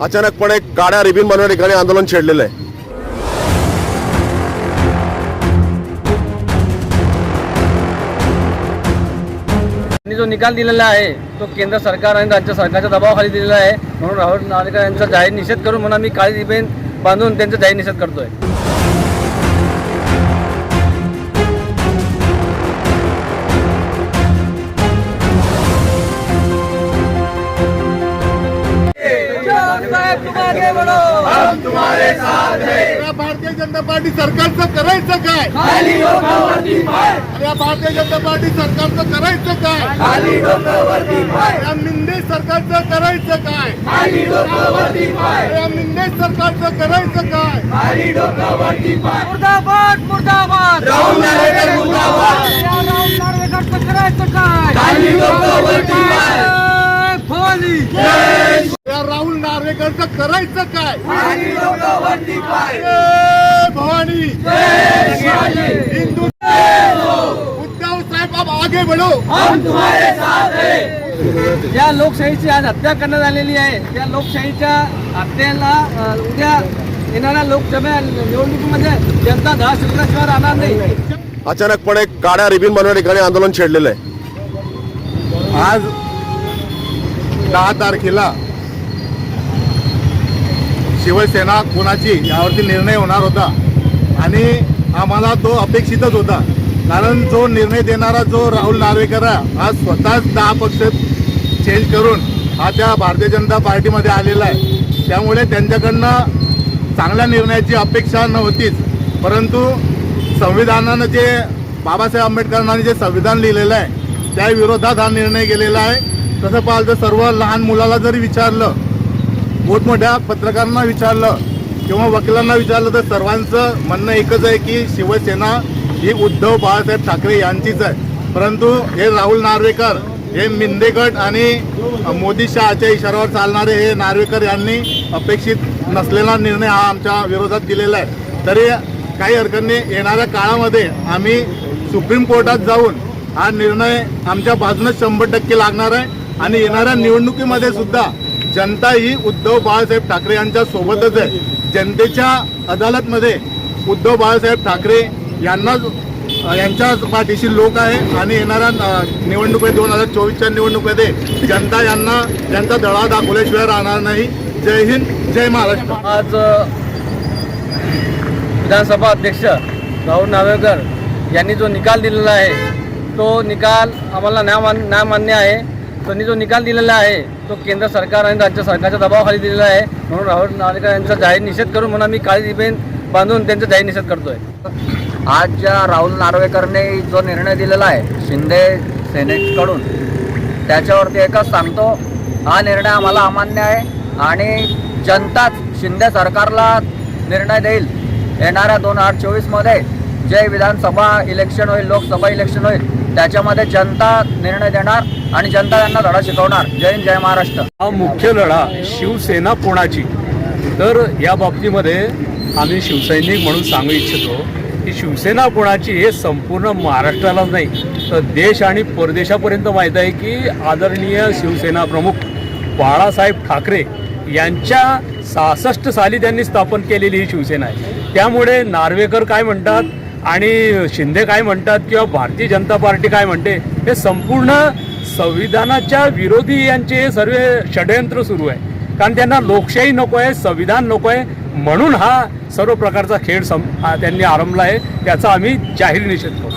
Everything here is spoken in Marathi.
अचानकपणे गाड्या रिबीन बनवण्या ठिकाणी आंदोलन छेडलेलं आहे. त्यांनी जो निकाल दिलेला आहे तो केंद्र सरकार आणि राज्य सरकारच्या दबावाखाली दिलेला आहे. म्हणून राहुल नार्वेकर यांचा जाहीर निषेध करून म्हणून आम्ही काळी रिबेन बांधून त्यांचा जाहीर निषेध करतोय. या भारतीय जनता पार्टी सरकारचं करायचं काय? या भारतीय जनता पार्टी सरकारचं करायचं काय? या मिंदे सरकारचं करायचं काय? या मिंदे सरकारचं करायचं काय? मुर्दाबाद मुर्दाबाद. राहुल नार्वेकरचं करायचं काय भवानी या राहुल नार्वेकरचं करायचं काय जय भवानी। हिंदू उद्धव साहेब अब आगे बढ़ो। ज्या लोकशाहीची आज हत्या करण्यात आलेली आहे. त्या लोकशाहीच्या हत्येला उद्या येणाऱ्या लोकसभा निवडणुकीमध्ये जनता दहा शिकल्याशिवाय राहणार नाही. अचानकपणे गाड्या रिबीन बनवण्या ठिकाणी आंदोलन छेडलेलं आहे. आज दहा तारखेला शिवसेना कोणाची यावरती निर्णय होणार होता. आणि आम्हाला तो अपेक्षितच होता. कारण जो निर्णय देणारा जो राहुल नार्वेकर आहे, हा स्वतःच दहा पक्ष चेंज करून हा त्या भारतीय जनता पार्टीमध्ये आलेला आहे. त्यामुळे त्यांच्याकडनं चांगल्या निर्णयाची अपेक्षा नव्हतीच. परंतु संविधानानं जे बाबासाहेब आंबेडकरांनी जे संविधान लिहिलेलं आहे त्या विरोधात हा निर्णय गेलेला आहे. तसं पाहिलं तर सर्व लहान मुलाला जरी विचारलं मोठमोठ्या पत्रकारांना विचारलं किंवा वकिलांना विचारलं तर सर्वांचं म्हणणं एकच आहे की शिवसेना ही उद्धव बाळासाहेब ठाकरे यांचीच आहे. परंतु हे राहुल नार्वेकर हे मिंदेगड आणि मोदी शहाच्या इशाऱ्यावर चालणारे हे नार्वेकर यांनी अपेक्षित नसलेला निर्णय हा आमच्या विरोधात दिलेला आहे. तरी काही हरकत नाही येणाऱ्या काळामध्ये आम्ही सुप्रीम कोर्टात जाऊन हा निर्णय आमच्या बाजूने शंभर टक्के लागणार आहे. आणि येणाऱ्या निवडणुकीमध्ये सुद्धा जनता ही उद्धव बाळासाहेब ठाकरे यांच्या सोबतच आहे. जनतेच्या अदालतमध्ये उद्धव बाळासाहेब ठाकरे यांना यांच्या पाठीशी लोक आहे आणि येणाऱ्या निवडणुकीत दोन हजार चोवीसच्या निवडणुकीमध्ये जनता यांना त्यांचा दळा दाखवल्याशिवाय राहणार नाही. जय हिंद जय महाराष्ट्र. आज विधानसभा अध्यक्ष राहुल नावेकर यांनी जो निकाल दिलेला आहे तो निकाल आम्हाला न्यायमान न्यायमान्य आहे. त्यांनी जो निकाल दिलेला आहे तो केंद्र सरकार आणि राज्य सरकारच्या दबावाखाली दिलेला आहे म्हणून राहुल नार्वेकर यांचा जाहीर निषेध करून म्हणून आम्ही काळी रिबेन बांधून त्यांचा जाहीर निषेध करतोय. आज ज्या राहुल नार्वेकरने जो निर्णय दिलेला आहे शिंदे सेनेकडून त्याच्यावरती एकच सांगतो हा निर्णय आम्हाला अमान्य आहे आणि जनताच शिंदे सरकारला निर्णय देईल. येणाऱ्या दोन हजार चोवीसमध्ये जे विधानसभा इलेक्शन होईल लोकसभा इलेक्शन होईल त्याच्यामध्ये जनता निर्णय देणार आणि जनता त्यांना लढा शिकवणार. जय हिंद जय महाराष्ट्र. हा मुख्य लढा शिवसेना कोणाची? तर या बाबतीमध्ये आम्ही शिवसैनिक म्हणून सांगू इच्छितो की शिवसेना कोणाची हे संपूर्ण महाराष्ट्रालाच नाही. तर देश आणि परदेशापर्यंत माहीत आहे की आदरणीय शिवसेना प्रमुख बाळासाहेब ठाकरे यांच्या सहासष्ट साली त्यांनी स्थापन केलेली ही शिवसेना आहे. त्यामुळे नार्वेकर काय म्हणतात? आणि शिंदे काय म्हणतात किंवा भारतीय जनता पार्टी काय म्हणते हे संपूर्ण संविधानाच्या विरोधी यांचे हे सर्व षडयंत्र सुरू आहे. कारण त्यांना लोकशाही नको आहे संविधान नको आहे म्हणून हा सर्व प्रकारचा खेळ सम त्यांनी आरंभला आहे त्याचा आम्ही जाहीर निषेध करतो.